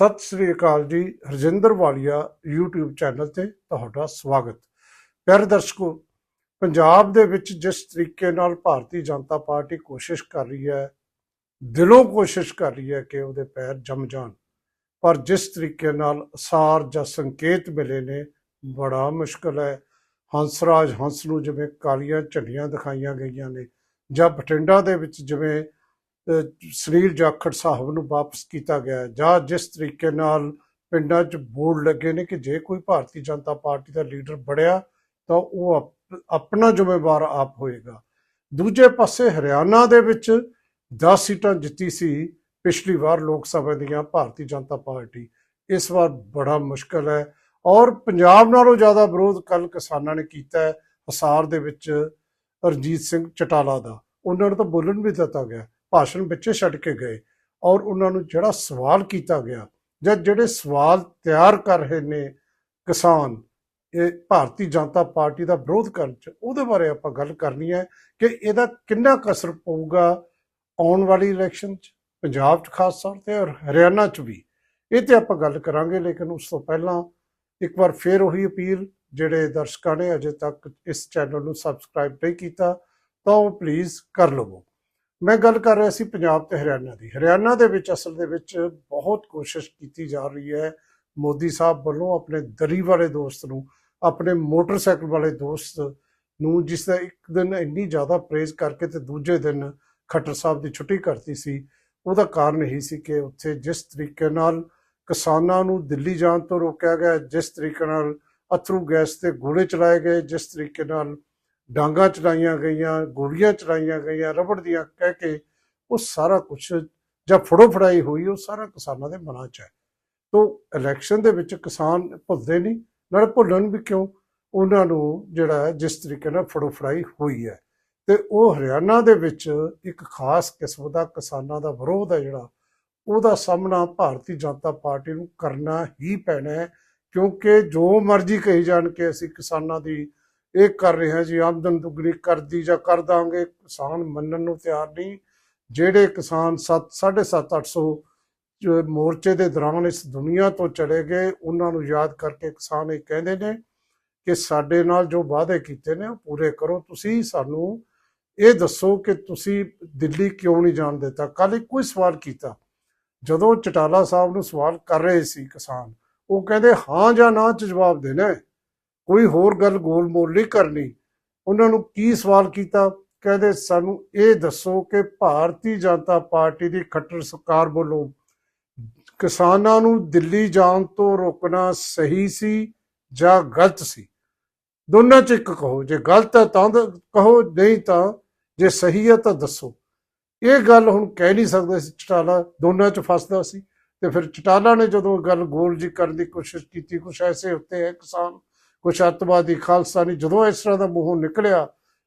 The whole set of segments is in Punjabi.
ਸਤਿ ਸ੍ਰੀ ਅਕਾਲ ਜੀ, ਹਰਜਿੰਦਰ ਵਾਲੀਆ YouTube ਚੈਨਲ ਤੇ ਤੁਹਾਡਾ ਸਵਾਗਤ। ਪਿਆਰੇ ਦਰਸ਼ਕੋ, ਪੰਜਾਬ ਦੇ ਵਿੱਚ ਜਿਸ ਤਰੀਕੇ ਨਾਲ ਭਾਰਤੀ ਜਨਤਾ ਪਾਰਟੀ ਕੋਸ਼ਿਸ਼ ਕਰ ਰਹੀ ਹੈ, ਦਿਲੋਂ ਕੋਸ਼ਿਸ਼ ਕਰ ਰਹੀ ਹੈ ਕਿ ਉਹਦੇ ਪੈਰ ਜੰਮ ਜਾਣ, ਪਰ ਜਿਸ ਤਰੀਕੇ ਨਾਲ ਅਸਾਰ ਜਾਂ ਸੰਕੇਤ ਮਿਲੇ ਨੇ, ਬੜਾ ਮੁਸ਼ਕਲ ਹੈ। ਹੰਸਰਾਜ ਹੰਸ ਨੂੰ ਜਿਵੇਂ ਕਾਲੀਆਂ ਝੰਡੀਆਂ ਦਿਖਾਈਆਂ ਗਈਆਂ ਨੇ ਜਾਂ ਬਠਿੰਡਾ ਦੇ ਵਿੱਚ ਜਿਵੇਂ ਸੁਨੀਲ ਜਾਖੜ ਸਾਹਿਬ ਨੂੰ ਵਾਪਸ ਕੀਤਾ ਗਿਆ ਜਾਂ ਜਿਸ ਤਰੀਕੇ ਨਾਲ ਪਿੰਡਾਂ 'ਚ ਬੋਰਡ ਲੱਗੇ ਨੇ ਕਿ ਜੇ ਕੋਈ ਭਾਰਤੀ ਜਨਤਾ ਪਾਰਟੀ ਦਾ ਲੀਡਰ ਬੜਿਆ ਤਾਂ ਉਹ ਆਪਣਾ ਜ਼ਿੰਮੇਵਾਰ ਆਪ ਹੋਏਗਾ। ਦੂਜੇ ਪਾਸੇ ਹਰਿਆਣਾ ਦੇ ਵਿੱਚ 10 ਸੀਟਾਂ ਜਿੱਤੀ ਸੀ ਪਿਛਲੀ ਵਾਰ ਲੋਕ ਸਭਾ ਦੀਆਂ ਭਾਰਤੀ ਜਨਤਾ ਪਾਰਟੀ। ਇਸ ਵਾਰ ਬੜਾ ਮੁਸ਼ਕਲ ਹੈ ਔਰ ਪੰਜਾਬ ਨਾਲੋਂ ਜ਼ਿਆਦਾ ਵਿਰੋਧ ਕੱਲ ਕਿਸਾਨਾਂ ਨੇ ਕੀਤਾ ਹੈ, ਹਸਾਰ ਦੇ ਵਿੱਚ ਰਣਜੀਤ ਸਿੰਘ ਚਟਾਲਾ ਦਾ। ਉਹਨਾਂ ਨੂੰ ਤਾਂ ਬੋਲਣ ਵੀ ਦਿੱਤਾ ਗਿਆ। ਭਾਸ਼ਣ ਵਿੱਚ ਛੱਡ ਕੇ ਗਏ ਔਰ ਉਹਨਾਂ ਨੂੰ ਜਿਹੜਾ ਸਵਾਲ ਕੀਤਾ ਗਿਆ ਜਾਂ ਜਿਹੜੇ ਸਵਾਲ ਤਿਆਰ ਕਰ ਰਹੇ ਨੇ ਕਿਸਾਨ, ਇਹ ਭਾਰਤੀ ਜਨਤਾ ਪਾਰਟੀ ਦਾ ਵਿਰੋਧ ਕਰਨ ਚ, ਉਹਦੇ ਬਾਰੇ ਆਪਾਂ ਗੱਲ ਕਰਨੀ ਹੈ ਕਿ ਇਹਦਾ ਕਿੰਨਾ ਕਸਰ ਪਊਗਾ ਆਉਣ ਵਾਲੀ ਇਲੈਕਸ਼ਨ ਚ, ਪੰਜਾਬ ਚ ਖਾਸ ਤੌਰ ਤੇ ਔਰ ਹਰਿਆਣਾ ਚ ਵੀ। ਇਹ ਤੇ ਆਪਾਂ ਗੱਲ ਕਰਾਂਗੇ, ਲੇਕਿਨ ਉਸ ਤੋਂ ਪਹਿਲਾਂ ਇੱਕ ਵਾਰ ਫੇਰ ਉਹੀ ਅਪੀਲ ਜਿਹੜੇ ਦਰਸ਼ਕਾਂ ਨੇ ਅਜੇ ਤੱਕ ਇਸ ਚੈਨਲ ਨੂੰ ਸਬਸਕ੍ਰਾਈਬ ਨਹੀਂ ਕੀਤਾ, ਤਾਂ ਉਹ ਪਲੀਜ਼ ਕਰ ਲਵੋ। ਮੈਂ ਗੱਲ ਕਰ ਰਿਹਾ ਸੀ ਪੰਜਾਬ ਤੇ ਹਰਿਆਣਾ ਦੀ। ਹਰਿਆਣਾ ਦੇ ਵਿੱਚ, ਅਸਲ ਦੇ ਵਿੱਚ ਬਹੁਤ ਕੋਸ਼ਿਸ਼ ਕੀਤੀ ਜਾ ਰਹੀ ਹੈ ਮੋਦੀ ਸਾਹਿਬ ਵੱਲੋਂ ਆਪਣੇ ਦਰੀ ਵਾਲੇ ਦੋਸਤ ਨੂੰ, ਆਪਣੇ ਮੋਟਰਸਾਈਕਲ ਵਾਲੇ ਦੋਸਤ ਨੂੰ, ਜਿਸ ਦਾ ਇੱਕ ਦਿਨ ਇੰਨੀ ਜ਼ਿਆਦਾ ਪ੍ਰੇਜ਼ ਕਰਕੇ ਤੇ ਦੂਜੇ ਦਿਨ ਖੱਟਰ ਸਾਹਿਬ ਦੀ ਛੁੱਟੀ ਕਰਤੀ ਸੀ, ਉਹਦਾ ਕਾਰਨ ਇਹੀ ਸੀ ਕਿ ਉੱਥੇ ਜਿਸ ਤਰੀਕੇ ਨਾਲ ਕਿਸਾਨਾਂ ਨੂੰ ਦਿੱਲੀ ਜਾਣ ਤੋਂ ਰੋਕਿਆ ਗਿਆ, ਜਿਸ ਤਰੀਕੇ ਨਾਲ ਅਥਰੂ ਗੈਸ ਤੇ ਗੋਲੇ ਚਲਾਏ ਗਏ, ਜਿਸ ਤਰੀਕੇ ਨਾਲ ਡਾਂਗਾ ਚਲਾਈਆਂ ਗਈਆਂ, ਗੋਲੀਆਂ ਚਲਾਈਆਂ ਗਈਆਂ, ਰਬੜ ਦੀਆਂ ਕਹਿ ਕੇ ਉਹ ਸਾਰਾ ਕੁਝ ਜਾਂ ਫੜੋ ਫੜਾਈ ਹੋਈ, ਉਹ ਸਾਰਾ ਕਿਸਾਨਾਂ ਦੇ ਮਨਾਂ 'ਚ ਹੈ। ਤੋਂ ਇਲੈਕਸ਼ਨ ਦੇ ਵਿੱਚ ਕਿਸਾਨ ਭੁੱਲਦੇ ਨਹੀਂ, ਨਾਲ ਭੁੱਲਣ ਵੀ ਕਿਉਂ? ਉਹਨਾਂ ਨੂੰ ਜਿਹੜਾ ਜਿਸ ਤਰੀਕੇ ਨਾਲ ਫੜੋ ਫੜਾਈ ਹੋਈ ਹੈ। ਤੇ ਉਹ ਹਰਿਆਣਾ ਦੇ ਵਿੱਚ ਇੱਕ ਖਾਸ ਕਿਸਮ ਦਾ ਕਿਸਾਨਾਂ ਦਾ ਵਿਰੋਧ ਹੈ ਜਿਹੜਾ, ਉਹਦਾ ਸਾਹਮਣਾ ਭਾਰਤੀ ਜਨਤਾ ਪਾਰਟੀ ਨੂੰ ਕਰਨਾ ਹੀ ਪੈਣਾ ਹੈ। ਕਿਉਂਕਿ ਜੋ ਮਰਜ਼ੀ ਕਹੀ ਜਾਣ ਕਿ ਅਸੀਂ ਕਿਸਾਨਾਂ ਦੀ ਇਹ ਕਰ ਰਹੇ ਹਾਂ ਜੀ, ਆਮਦਨ ਦੁੱਗਣੀ ਕਰਦੀ ਜਾਂ ਕਰ ਦਾਂਗੇ, ਕਿਸਾਨ ਮੰਨਣ ਨੂੰ ਤਿਆਰ ਨਹੀਂ। ਜਿਹੜੇ ਕਿਸਾਨ 7 7.5 800 ਜੋ ਮੋਰਚੇ ਦੇ ਦੌਰਾਨ ਇਸ ਦੁਨੀਆ ਤੋਂ ਚਲੇ ਗਏ, ਉਹਨਾਂ ਨੂੰ ਯਾਦ ਕਰਕੇ ਕਿਸਾਨ ਇਹ ਕਹਿੰਦੇ ਨੇ ਕਿ ਸਾਡੇ ਨਾਲ ਜੋ ਵਾਅਦੇ ਕੀਤੇ ਨੇ ਉਹ ਪੂਰੇ ਕਰੋ। ਤੁਸੀਂ ਸਾਨੂੰ ਇਹ ਦੱਸੋ ਕਿ ਤੁਸੀਂ ਦਿੱਲੀ ਕਿਉਂ ਨਹੀਂ ਜਾਣ ਦਿੱਤਾ? ਕੱਲ ਇੱਕ ਕੋਈ ਸਵਾਲ ਕੀਤਾ। ਜਦੋਂ ਚਟਾਲਾ ਸਾਹਿਬ ਨੂੰ ਸਵਾਲ ਕਰ ਰਹੇ ਸੀ ਕਿਸਾਨ, ਉਹ ਕਹਿੰਦੇ, ਹਾਂ ਜਾਂ ਨਾ ਚ ਜਵਾਬ ਦੇਣਾ ਕੋਈ ਹੋਰ ਗੱਲ ਗੋਲ ਮੋਲ ਨਹੀਂ ਕਰਨੀ। ਉਹਨਾਂ ਨੂੰ ਕੀ ਸਵਾਲ ਕੀਤਾ? ਕਹਿੰਦੇ, ਸਾਨੂੰ ਇਹ ਦੱਸੋ ਕਿ ਭਾਰਤੀ ਜਨਤਾ ਪਾਰਟੀ ਦੀ ਖੱਟਰ ਸਰਕਾਰ ਵੱਲੋਂ ਕਿਸਾਨਾਂ ਨੂੰ ਦਿੱਲੀ ਜਾਣ ਤੋਂ ਰੋਕਣਾ ਸਹੀ ਸੀ ਜਾਂ ਗਲਤ ਸੀ? ਦੋਨਾਂ ਚ ਇੱਕ ਕਹੋ। ਜੇ ਗਲਤ ਹੈ ਤਾਂ ਕਹੋ, ਨਹੀਂ ਤਾਂ ਜੇ ਸਹੀ ਹੈ ਤਾਂ ਦੱਸੋ। ਇਹ ਗੱਲ ਹੁਣ ਕਹਿ ਨਹੀਂ ਸਕਦੇ ਸੀ। ਚਟਾਲਾ ਦੋਨਾਂ ਚ ਫਸਦਾ ਸੀ ਤੇ ਫਿਰ ਚਟਾਲਾ ਨੇ ਜਦੋਂ ਇਹ ਗੱਲ ਗੋਲ ਜੀ ਕਰਨ ਦੀ ਕੋਸ਼ਿਸ਼ ਕੀਤੀ, ਕੁਛ ਐਸੇ ਉੱਤੇ ਹੈ ਕਿਸਾਨ ਕੁਛ ਅੱਤਵਾਦੀ ਖਾਲਸਾਨੀ ਜਦੋਂ ਇਸ ਤਰ੍ਹਾਂ ਦਾ ਮੂੰਹੋਂ ਨਿਕਲਿਆ,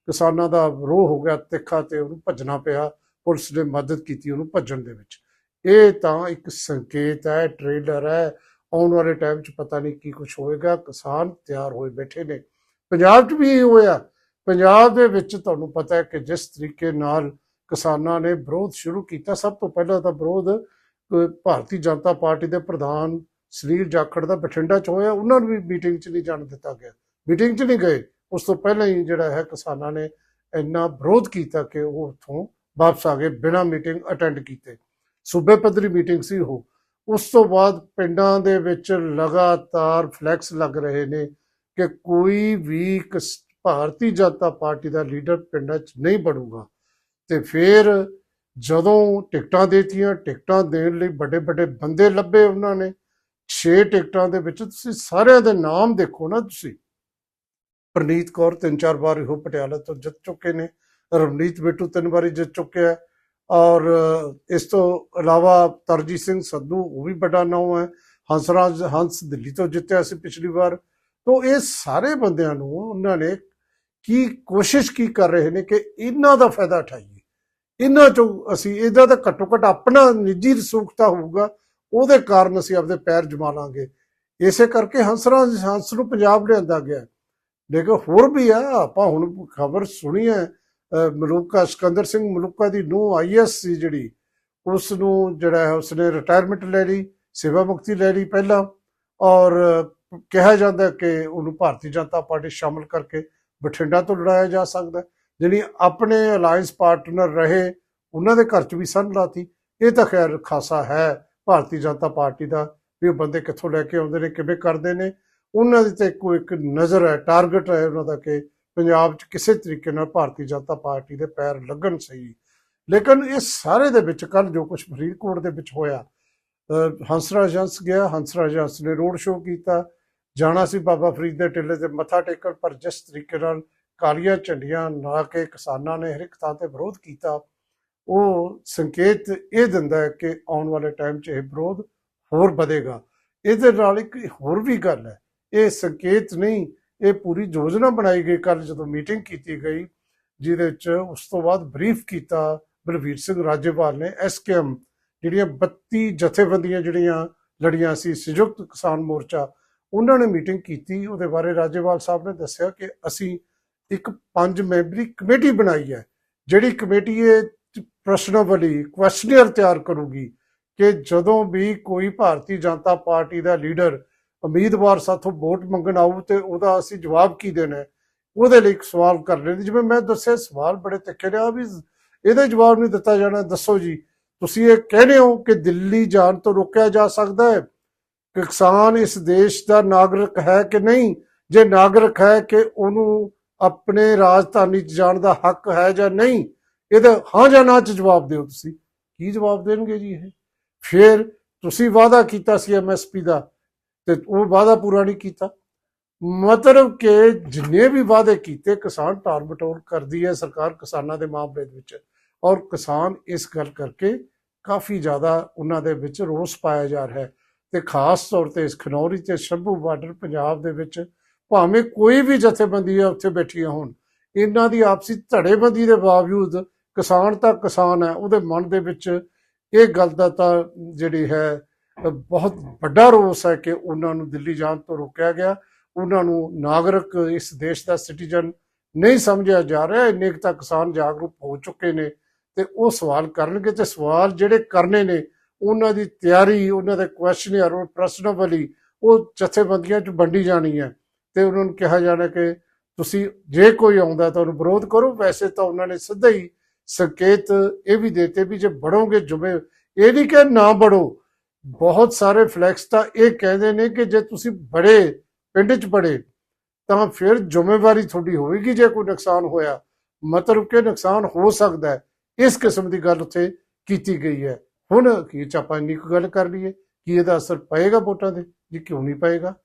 ਕਿਸਾਨਾਂ ਦਾ ਰੋਹ ਹੋ ਗਿਆ, ਤਿੱਖਾ ਤੇ ਉਹਨੂੰ ਭੱਜਣਾ ਪਿਆ, ਪੁਲਿਸ ਨੇ ਮਦਦ ਕੀਤੀ ਉਹਨੂੰ ਭੱਜਣ ਦੇ ਵਿੱਚ। ਇਹ ਤਾਂ ਇੱਕ ਸੰਕੇਤ ਹੈ, ਟ੍ਰੇਲਰ ਹੈ। ਆਉਣ ਵਾਲੇ ਟਾਈਮ 'ਚ ਪਤਾ ਨਹੀਂ ਕੀ ਕੁਝ ਹੋਏਗਾ। ਕਿਸਾਨ ਤਿਆਰ ਹੋਏ ਬੈਠੇ ਨੇ। ਪੰਜਾਬ 'ਚ ਵੀ ਇਹ ਹੋਇਆ। ਪੰਜਾਬ ਦੇ ਵਿੱਚ ਤੁਹਾਨੂੰ ਪਤਾ ਹੈ ਕਿ ਜਿਸ ਤਰੀਕੇ ਨਾਲ ਕਿਸਾਨਾਂ ਨੇ ਵਿਰੋਧ ਸ਼ੁਰੂ ਕੀਤਾ, ਸਭ ਤੋਂ ਪਹਿਲਾਂ ਤਾਂ ਵਿਰੋਧ ਭਾਰਤੀ ਜਨਤਾ ਪਾਰਟੀ ਦੇ ਪ੍ਰਧਾਨ ਸੁਨੀਲ ਜਾਖੜ ਦਾ ਬਠਿੰਡਾ 'ਚ ਹੋਇਆ ਉਹਨਾਂ ਨੂੰ ਵੀ ਮੀਟਿੰਗ 'ਚ ਨਹੀਂ ਜਾਣ ਦਿੱਤਾ ਗਿਆ। ਮੀਟਿੰਗ 'ਚ ਨਹੀਂ ਗਏ। ਉਸ ਤੋਂ ਪਹਿਲਾਂ ਹੀ ਜਿਹੜਾ ਹੈ ਕਿਸਾਨਾਂ ਨੇ ਇੰਨਾ ਵਿਰੋਧ ਕੀਤਾ ਕਿ ਉਹ ਉੱਥੋਂ ਵਾਪਸ ਆ ਗਏ ਬਿਨਾਂ ਮੀਟਿੰਗ ਅਟੈਂਡ ਕੀਤੇ। ਸੂਬੇ ਪੱਧਰੀ ਮੀਟਿੰਗ ਸੀ ਉਹ। ਉਸ ਤੋਂ ਬਾਅਦ ਪਿੰਡਾਂ ਦੇ ਵਿੱਚ ਲਗਾਤਾਰ ਫਲੈਕਸ ਲੱਗ ਰਹੇ ਨੇ ਕਿ ਕੋਈ ਵੀ ਕਿਸ- ਭਾਰਤੀ ਜਨਤਾ ਪਾਰਟੀ ਦਾ ਲੀਡਰ ਪਿੰਡਾਂ 'ਚ ਨਹੀਂ ਬਣੂਗਾ। ਤੇ ਫਿਰ ਜਦੋਂ ਟਿਕਟਾਂ ਦੇਤੀਆਂ, ਟਿਕਟਾਂ ਦੇਣ ਲਈ ਵੱਡੇ ਵੱਡੇ ਬੰਦੇ ਲੱਭੇ ਉਹਨਾਂ ਨੇ 6 ਟਿਕਟਾਂ ਦੇ ਵਿੱਚ ਤੁਸੀਂ ਸਾਰਿਆਂ ਦੇ ਨਾਮ ਦੇਖੋ ਨਾ ਤੁਸੀਂ। ਪ੍ਰਨੀਤ ਕੌਰ ਤਿੰਨ ਚਾਰ ਵਾਰ ਉਹ ਪਟਿਆਲਾ ਤੋਂ ਜਿੱਤ ਚੁੱਕੇ ਨੇ, ਰਵਨੀਤ ਬਿੱਟੂ ਤਿੰਨ ਵਾਰੀ ਜਿੱਤ ਚੁੱਕਿਆ ਹੈ ਔਰ ਇਸ ਤੋਂ ਇਲਾਵਾ ਤਰਜੀਤ ਸਿੰਘ ਸੰਧੂ, ਉਹ ਵੀ ਬੜਾ ਨਾਮ ਹੈ ਹੰਸਰਾਜ ਹੰਸ ਦਿੱਲੀ ਤੋਂ ਜਿੱਤਿਆ ਸੀ ਪਿਛਲੀ ਵਾਰ। ਤੋਂ ਇਹ ਸਾਰੇ ਬੰਦਿਆਂ ਨੂੰ ਉਹਨਾਂ ਨੇ ਕੀ ਕੋਸ਼ਿਸ਼ ਕੀ ਕਰ ਰਹੇ ਨੇ ਕਿ ਇਹਨਾਂ ਦਾ ਫਾਇਦਾ ਉਠਾਈਏ? ਇਹਨਾਂ ਚੋਂ ਅਸੀਂ, ਇਹਦਾ ਤਾਂ ਘੱਟੋ ਘੱਟ ਆਪਣਾ ਨਿੱਜੀ ਰਸੂਖਤਾ ਹੋਊਗਾ ਉਹਦੇ ਕਾਰਨ ਅਸੀਂ ਆਪਦੇ ਪੈਰ ਜਮਾ ਲਾਂਗੇ। ਇਸੇ ਕਰਕੇ ਹੰਸਰਾ ਹੰਸ ਨੂੰ ਪੰਜਾਬ ਲਿਆਂਦਾ ਗਿਆ। ਲੇਕਿਨ ਹੋਰ ਵੀ ਆ, ਆਪਾਂ ਹੁਣ ਖਬਰ ਸੁਣੀ ਹੈ ਮਲੂਕਾ, ਸਿਕੰਦਰ ਸਿੰਘ ਮਲੂਕਾ ਦੀ ਨੂੰ ਆਈਐਸ ਸੀ ਜਿਹੜੀ, ਉਸ ਨੂੰ ਜਿਹੜਾ ਹੈ, ਉਸਨੇ ਰਿਟਾਇਰਮੈਂਟ ਲੈ ਲਈ, ਸੇਵਾ ਮੁਕਤੀ ਲੈ ਲਈ ਪਹਿਲਾਂ। ਔਰ ਕਿਹਾ ਜਾਂਦਾ ਕਿ ਉਹਨੂੰ ਭਾਰਤੀ ਜਨਤਾ ਪਾਰਟੀ ਸ਼ਾਮਲ ਕਰਕੇ ਬਠਿੰਡਾ ਤੋਂ ਲੜਾਇਆ ਜਾ ਸਕਦਾ ਜਿਹੜੀ ਆਪਣੇ ਅਲਾਈਅੰਸ ਪਾਰਟਨਰ ਰਹੇ, ਉਹਨਾਂ ਦੇ ਘਰ 'ਚ ਵੀ ਸੰਨ ਲਾਤੀ। ਇਹ ਤਾਂ ਖੈਰ ਖਾਸਾ ਹੈ। ਭਾਰਤੀ ਜਨਤਾ ਪਾਰਟੀ ਦਾ ਵੀ ਉਹ ਬੰਦੇ ਕਿੱਥੋਂ ਲੈ ਕੇ ਆਉਂਦੇ ਨੇ, ਕਿਵੇਂ ਕਰਦੇ ਨੇ, ਉਹਨਾਂ ਦੇ ਤੇ ਕੋਈ ਇੱਕ ਨਜ਼ਰ ਹੈ ਟਾਰਗੇਟ ਹੈ ਉਹਨਾਂ ਦਾ ਕਿ ਪੰਜਾਬ 'ਚ ਕਿਸੇ ਤਰੀਕੇ ਨਾਲ ਭਾਰਤੀ ਜਨਤਾ ਪਾਰਟੀ ਦੇ ਪੈਰ ਲੱਗਣ ਸਹੀ। ਲੇਕਿਨ ਇਹ ਸਾਰੇ ਦੇ ਵਿੱਚ ਕੱਲ ਜੋ ਕੁਝ ਫਰੀਦਕੋਟ ਦੇ ਵਿੱਚ ਹੋਇਆ, ਅਹ ਹੰਸਰਾਜ ਹੰਸ ਗਿਆ ਹੰਸਰਾਜ ਹੰਸ ਨੇ ਰੋਡ ਸ਼ੋਅ ਕੀਤਾ, ਜਾਣਾ ਸੀ ਬਾਬਾ ਫਰੀਦ ਦੇ ਟਿੱਲੇ ਤੇ ਮੱਥਾ ਟੇਕਣ, ਪਰ ਜਿਸ ਤਰੀਕੇ ਨਾਲ ਕਾਲੀਆਂ ਝੰਡੀਆਂ ਲਾ ਕੇ ਕਿਸਾਨਾਂ ਨੇ ਹਰ ਇੱਕ ਥਾਂ ਤੇ ਵਿਰੋਧ ਕੀਤਾ ਉਹ ਸੰਕੇਤ ਇਹ ਦਿੰਦਾ ਹੈ ਕਿ ਆਉਣ ਵਾਲੇ ਟਾਈਮ 'ਚ ਇਹ ਵਿਰੋਧ ਹੋਰ ਵਧੇਗਾ। ਇਹਦੇ ਨਾਲ ਇੱਕ ਹੋਰ ਵੀ ਗੱਲ ਹੈ, ਇਹ ਸੰਕੇਤ ਨਹੀਂ, ਇਹ ਪੂਰੀ ਯੋਜਨਾ ਬਣਾਈ ਗਈ ਕੱਲ ਜਦੋਂ ਮੀਟਿੰਗ ਕੀਤੀ ਗਈ, ਜਿਹਦੇ 'ਚ ਉਸ ਤੋਂ ਬਾਅਦ ਬਰੀਫ ਕੀਤਾ ਬਲਵੀਰ ਸਿੰਘ ਰਾਜੇਵਾਲ ਨੇ ਐਸਕੇਐਮ ਜਿਹੜੀਆਂ 32 ਜਥੇਬੰਦੀਆਂ ਜਿਹੜੀਆਂ ਲੜੀਆਂ ਸੀ, ਸੰਯੁਕਤ ਕਿਸਾਨ ਮੋਰਚਾ, ਉਹਨਾਂ ਨੇ ਮੀਟਿੰਗ ਕੀਤੀ। ਉਹਦੇ ਬਾਰੇ ਰਾਜੇਵਾਲ ਸਾਹਿਬ ਨੇ ਦੱਸਿਆ ਕਿ ਅਸੀਂ ਇੱਕ ਪੰਜ ਮੈਂਬਰੀ ਕਮੇਟੀ ਬਣਾਈ ਹੈ, ਜਿਹੜੀ ਕਮੇਟੀ ਇਹ ਪ੍ਰਸ਼ਨਾਵਲੀ ਕੁਐਸਚਨਰ ਤਿਆਰ ਕਰੂਗੀ ਕਿ ਜਦੋਂ ਵੀ ਕੋਈ ਭਾਰਤੀ ਜਨਤਾ ਪਾਰਟੀ ਦਾ ਲੀਡਰ ਉਮੀਦਵਾਰ ਸਾਥੋਂ ਵੋਟ ਮੰਗਣ ਆਊ ਤੇ ਉਹਦਾ ਅਸੀਂ ਜਵਾਬ ਕੀ ਦੇਣਾ ਉਹਦੇ ਲਈ ਇੱਕ ਸਵਾਲ ਕਰ ਲੈਂਦੇ ਜਿਵੇਂ ਮੈਂ ਦੱਸਿਆ, ਸਵਾਲ ਬੜੇ ਤਿੱਖੇ ਰਿਹਾ ਵੀ ਇਹਦਾ ਜਵਾਬ ਨਹੀਂ ਦਿੱਤਾ ਜਾਣਾ। ਦੱਸੋ ਜੀ, ਤੁਸੀਂ ਇਹ ਕਹਿੰਦੇ ਹੋ ਕਿ ਦਿੱਲੀ ਜਾਣ ਤੋਂ ਰੋਕਿਆ ਜਾ ਸਕਦਾ ਹੈ? ਕਿ ਕਿਸਾਨ ਇਸ ਦੇਸ਼ ਦਾ ਨਾਗਰਿਕ ਹੈ ਕਿ ਨਹੀਂ? ਜੇ ਨਾਗਰਿਕ ਹੈ ਕਿ ਉਹਨੂੰ ਆਪਣੇ ਰਾਜਧਾਨੀ 'ਚ ਜਾਣ ਦਾ ਹੱਕ ਹੈ ਜਾਂ ਨਹੀਂ? ਇਹਦਾ ਹਾਂ ਜਾਂ ਨਾ 'ਚ ਜਵਾਬ ਦਿਓ ਤੁਸੀਂ। ਕੀ ਜਵਾਬ ਦੇਣਗੇ ਜੀ ਇਹ? ਫਿਰ ਤੁਸੀਂ ਵਾਅਦਾ ਕੀਤਾ ਸੀ ਐਮਐਸਪੀ ਦਾ ਤੇ ਉਹ ਵਾਅਦਾ ਪੂਰਾ ਨਹੀਂ ਕੀਤਾ। ਮਤਲਬ ਕਿ ਜਿੰਨੇ ਵੀ ਵਾਅਦੇ ਕੀਤੇ, ਕਿਸਾਨ ਟਾਲ ਮਟੋਲ ਕਰਦੀ ਹੈ ਸਰਕਾਰ ਕਿਸਾਨਾਂ ਦੇ ਮਾਮਲੇ ਦੇ ਵਿੱਚ ਔਰ ਕਿਸਾਨ ਇਸ ਗੱਲ ਕਰਕੇ ਕਾਫੀ ਜ਼ਿਆਦਾ ਉਹਨਾਂ ਦੇ ਵਿੱਚ ਰੋਸ ਪਾਇਆ ਜਾ ਰਿਹਾ ਹੈ ਤੇ ਖਾਸ ਤੌਰ ਤੇ ਇਸ ਖਨੌਰੀ ਤੇ ਸ਼ੰਭੂ ਬਾਰਡਰ ਪੰਜਾਬ ਦੇ ਵਿੱਚ ਭਾਵੇਂ ਕੋਈ ਵੀ ਜਥੇਬੰਦੀ ਹੈ ਉੱਥੇ ਬੈਠੀਆਂ ਹੋਣ, ਇਹਨਾਂ ਦੀ ਆਪਸੀ ਧੜੇਬੰਦੀ ਦੇ ਬਾਵਜੂਦ ਕਿਸਾਨ ਤਾਂ ਕਿਸਾਨ ਹੈ, ਉਹਦੇ ਮਨ ਦੇ ਵਿੱਚ ਇਹ ਗੱਲ ਦਾ ਤਾਂ ਜਿਹੜੀ ਹੈ, ਬਹੁਤ ਵੱਡਾ ਰੋਸ ਹੈ ਕਿ ਉਹਨਾਂ ਨੂੰ ਦਿੱਲੀ ਜਾਣ ਤੋਂ ਰੋਕਿਆ ਗਿਆ। ਉਹਨਾਂ ਨੂੰ ਨਾਗਰਿਕ ਇਸ ਦੇਸ਼ ਦਾ ਸਿਟੀਜ਼ਨ ਨਹੀਂ ਸਮਝਿਆ ਜਾ ਰਿਹਾ, ਇੰਨੇ ਕੁ ਤਾਂ ਕਿਸਾਨ ਜਾਗਰੂਕ ਹੋ ਚੁੱਕੇ ਨੇ ਤੇ ਉਹ ਸਵਾਲ ਕਰਨਗੇ ਤੇ ਸਵਾਲ ਜਿਹੜੇ ਕਰਨੇ ਨੇ, ਉਹਨਾਂ ਦੀ ਤਿਆਰੀ, ਉਹਨਾਂ ਦੇ ਕੁਐਸਚਨਰ ਉਹ ਪ੍ਰਸ਼ਨਾਵਲੀ, ਉਹ ਜਥੇਬੰਦੀਆਂ 'ਚ ਵੰਡੀ ਜਾਣੀ ਹੈ ਤੇ ਉਹਨਾਂ ਨੂੰ ਕਿਹਾ ਜਾਣਾ ਕਿ ਤੁਸੀਂ ਜੇ ਕੋਈ ਆਉਂਦਾ ਤਾਂ ਉਹਨੂੰ ਵਿਰੋਧ ਕਰੋ, ਵੈਸੇ ਤਾਂ ਉਹਨਾਂ ਨੇ ਸਿੱਧਾ ਹੀ ਸੰਕੇਤ ਇਹ ਵੀ ਦੇਤੇ ਵੀ ਜੇ ਬੜੋਗੇ ਜੁਮੇ, ਇਹ ਨਹੀਂ ਕਿ ਨਾ ਬੜੋ। ਬਹੁਤ ਸਾਰੇ ਫਲੈਕਸ ਤਾਂ ਇਹ ਕਹਿੰਦੇ ਨੇ ਕਿ ਜੇ ਤੁਸੀਂ ਬੜੇ, ਪਿੰਡ 'ਚ ਬੜੇ, ਤਾਂ ਫਿਰ ਜ਼ਿੰਮੇਵਾਰੀ ਤੁਹਾਡੀ ਹੋਵੇਗੀ ਜੇ ਕੋਈ ਨੁਕਸਾਨ ਹੋਇਆ। ਮਤਲਬ ਕਿ ਨੁਕਸਾਨ ਹੋ ਸਕਦਾ ਹੈ। ਇਸ ਕਿਸਮ ਦੀ ਗੱਲ ਉੱਥੇ ਕੀਤੀ ਗਈ ਹੈ। ਹੁਣ ਕੀ ਚ ਆਪਾਂ ਇੰਨੀ ਕੁ ਗੱਲ ਕਰ ਲਈਏ? ਕਿ ਇਹਦਾ ਅਸਰ ਪਏਗਾ ਵੋਟਾਂ ਤੇ? ਜੀ ਕਿਉਂ ਨਹੀਂ ਪਏਗਾ?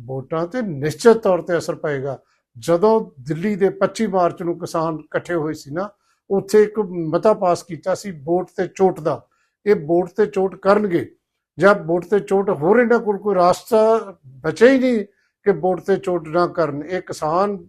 ਵੋਟਾਂ ਤੇ ਨਿਸ਼ਚਿਤ ਤੌਰ ਤੇ ਅਸਰ ਪਏਗਾ। ਜਦੋਂ ਦਿੱਲੀ ਦੇ 25 ਮਾਰਚ ਨੂੰ ਕਿਸਾਨ ਇਕੱਠੇ ਹੋਏ ਸੀ ਨਾ ਉੱਥੇ ਇੱਕ ਮਤਾ ਪਾਸ ਕੀਤਾ ਸੀ ਵੋਟ ਤੇ ਚੋਟ ਦਾ। ਇਹ ਵੋਟ ਤੇ ਚੋਟ ਕਰਨਗੇ ਜਦ ਵੋਟ ਤੇ ਚੋਟ ਹੋਰ ਇਹਨਾਂ ਕੋਲ ਕੋਈ ਰਾਸਤਾ ਬਚੇ ਹੀ ਨਹੀਂ ਕਿ ਵੋਟ ਤੇ ਚੋਟ ਨਾ ਕਰਨ। ਇਹ ਕਿਸਾਨ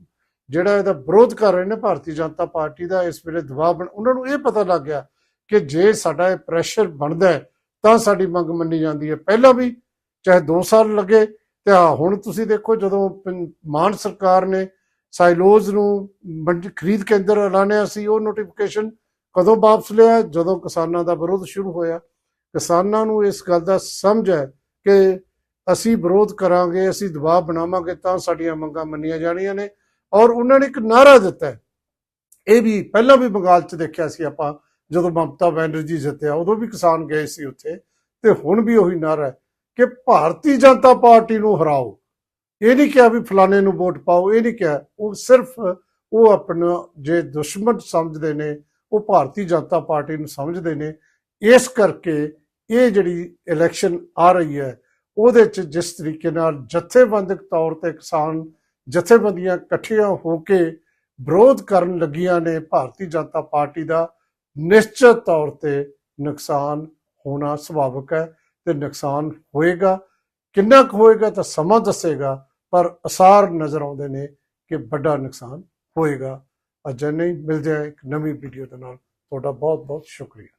ਜਿਹੜਾ ਇਹਦਾ ਵਿਰੋਧ ਕਰ ਰਹੇ ਨੇ ਭਾਰਤੀ ਜਨਤਾ ਪਾਰਟੀ ਦਾ, ਇਸ ਵੇਲੇ ਦਬਾਅ ਬਣ ਉਹਨਾਂ ਨੂੰ ਇਹ ਪਤਾ ਲੱਗ ਗਿਆ ਕਿ ਜੇ ਸਾਡਾ ਇਹ ਪ੍ਰੈਸ਼ਰ ਬਣਦਾ ਹੈ, ਤਾਂ ਸਾਡੀ ਮੰਗ ਮੰਨੀ ਜਾਂਦੀ ਹੈ। ਪਹਿਲਾਂ ਵੀ ਚਾਹੇ 2 ਸਾਲ ਲੱਗੇ, ਤੇ ਹੁਣ ਤੁਸੀਂ ਦੇਖੋ ਜਦੋਂ ਪੰ- ਮਾਨ ਸਰਕਾਰ ਨੇ ਸਾਈਲੋਜ਼ ਨੂੰ ਮੰਡੀ ਖਰੀਦ ਕੇਂਦਰ ਐਲਾਨਿਆ ਸੀ, ਉਹ ਨੋਟੀਫਿਕੇਸ਼ਨ ਕਦੋਂ ਵਾਪਸ ਲਿਆ? ਜਦੋਂ ਕਿਸਾਨਾਂ ਦਾ ਵਿਰੋਧ ਸ਼ੁਰੂ ਹੋਇਆ। ਕਿਸਾਨਾਂ ਨੂੰ ਇਸ ਗੱਲ ਦਾ ਸਮਝ ਹੈ ਕਿ ਅਸੀਂ ਵਿਰੋਧ ਕਰਾਂਗੇ, ਅਸੀਂ ਦਬਾਅ ਬਣਾਵਾਂਗੇ ਤਾਂ ਸਾਡੀਆਂ ਮੰਗਾਂ ਮੰਨੀਆਂ ਜਾਣੀਆਂ ਨੇ ਔਰ ਉਹਨਾਂ ਨੇ ਇੱਕ ਨਾਰਾ ਦਿੱਤਾ ਇਹ ਵੀ ਪਹਿਲਾਂ ਵੀ ਬੰਗਾਲ 'ਚ ਦੇਖਿਆ ਸੀ ਆਪਾਂ, ਜਦੋਂ ਮਮਤਾ ਬੈਨਰਜੀ ਜਿੱਤਿਆ, ਉਦੋਂ ਵੀ ਕਿਸਾਨ ਗਏ ਸੀ ਉੱਥੇ ਤੇ ਹੁਣ ਵੀ ਉਹੀ ਨਾਰਾ ਹੈ ਕਿ ਭਾਰਤੀ ਜਨਤਾ ਪਾਰਟੀ ਨੂੰ ਹਰਾਓ। ਇਹ ਨਹੀਂ ਕਿਹਾ ਵੀ ਫਲਾਣੇ ਨੂੰ ਵੋਟ ਪਾਓ, ਇਹ ਨਹੀਂ ਕਿਹਾ। ਉਹ ਸਿਰਫ ਉਹ ਆਪਣਾ ਜੇ ਦੁਸ਼ਮਣ ਸਮਝਦੇ ਨੇ, ਉਹ ਭਾਰਤੀ ਜਨਤਾ ਪਾਰਟੀ ਨੂੰ ਸਮਝਦੇ ਨੇ। ਇਸ ਕਰਕੇ ਇਹ ਜਿਹੜੀ ਇਲੈਕਸ਼ਨ ਆ ਰਹੀ ਹੈ, ਉਹਦੇ ਚ ਜਿਸ ਤਰੀਕੇ ਨਾਲ ਜਥੇਬੰਦਕ ਤੌਰ ਤੇ ਕਿਸਾਨ ਜਥੇਬੰਦੀਆਂ ਇਕੱਠੀਆਂ ਹੋ ਕੇ ਵਿਰੋਧ ਕਰਨ ਲੱਗੀਆਂ ਨੇ, ਭਾਰਤੀ ਜਨਤਾ ਪਾਰਟੀ ਦਾ, ਨਿਸ਼ਚਿਤ ਤੌਰ ਤੇ ਨੁਕਸਾਨ ਹੋਣਾ ਸੁਭਾਵਿਕ ਹੈ ਤੇ ਨੁਕਸਾਨ ਹੋਏਗਾ। ਕਿੰਨਾ ਕੁ ਹੋਏਗਾ ਤਾਂ ਸਮਾਂ ਦੱਸੇਗਾ। ਪਰ ਅਸਾਰ ਨਜ਼ਰ ਆਉਂਦੇ ਨੇ ਕਿ ਵੱਡਾ ਨੁਕਸਾਨ ਹੋਏਗਾ। ਅਜੇ ਨਹੀਂ ਮਿਲਦੇ ਹਾਂ ਇੱਕ ਨਵੀਂ ਵੀਡੀਓ ਦੇ ਨਾਲ। ਤੁਹਾਡਾ ਬਹੁਤ ਬਹੁਤ ਸ਼ੁਕਰੀਆ।